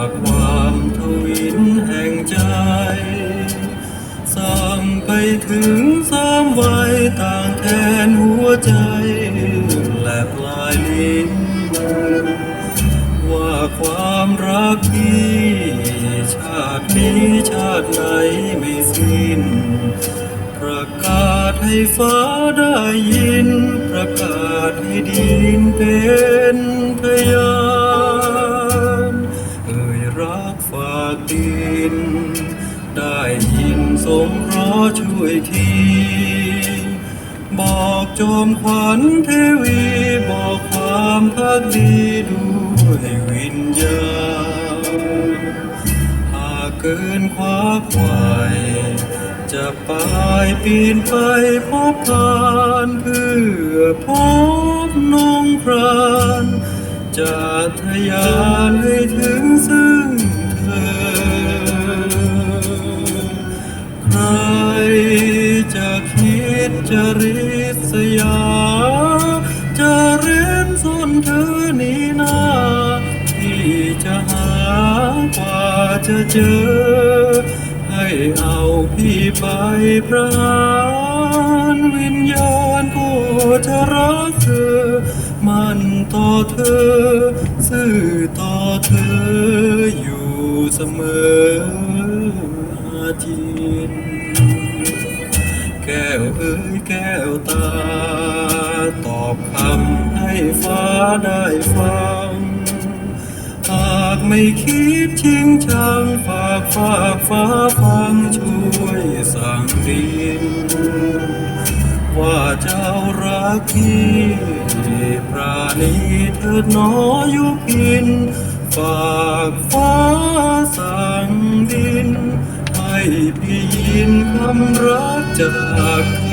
ากความทวินแห่งใจสั่งไปถึงสามวัยต่างแทนหัวใจ และปลายลิ้นว่าความรักที่ชาตินี้ชาติไหนไม่สิ้น ประกาศให้ฟ้าได้ยิน ประกาศให้ดินเป็นพยา ยินสงเคราะห์ช่วยที บอกจอมขวัญเทวีบอกความพักดีด้วยวิญญาณหากเกินคว้าควายจะไปปีนไปพบพานเพื่อพบน้องพรานจะทะยานให้ถึง ใครจะคิดจะริษยา จะเร้นซ่อนเธอนี้นาที่จะหากว่าจะเจอ ให้เอาพี่ไปปรารวิญญาณก็จะรักเธอ มันต่อเธอ ซื่อต่อเธออยู่เสมออาทิ อบคำให้ฟ้าได้ฟัง หากไม่คิดชิงชังฝากฝากฟ้าฟังช่วยสั่งดิน ว่าเจ้ารักที่ปราณีเถิดหนอยุพิน ฝากฟ้าสั่งดิน ให้พี่ยินคำรักจากเธ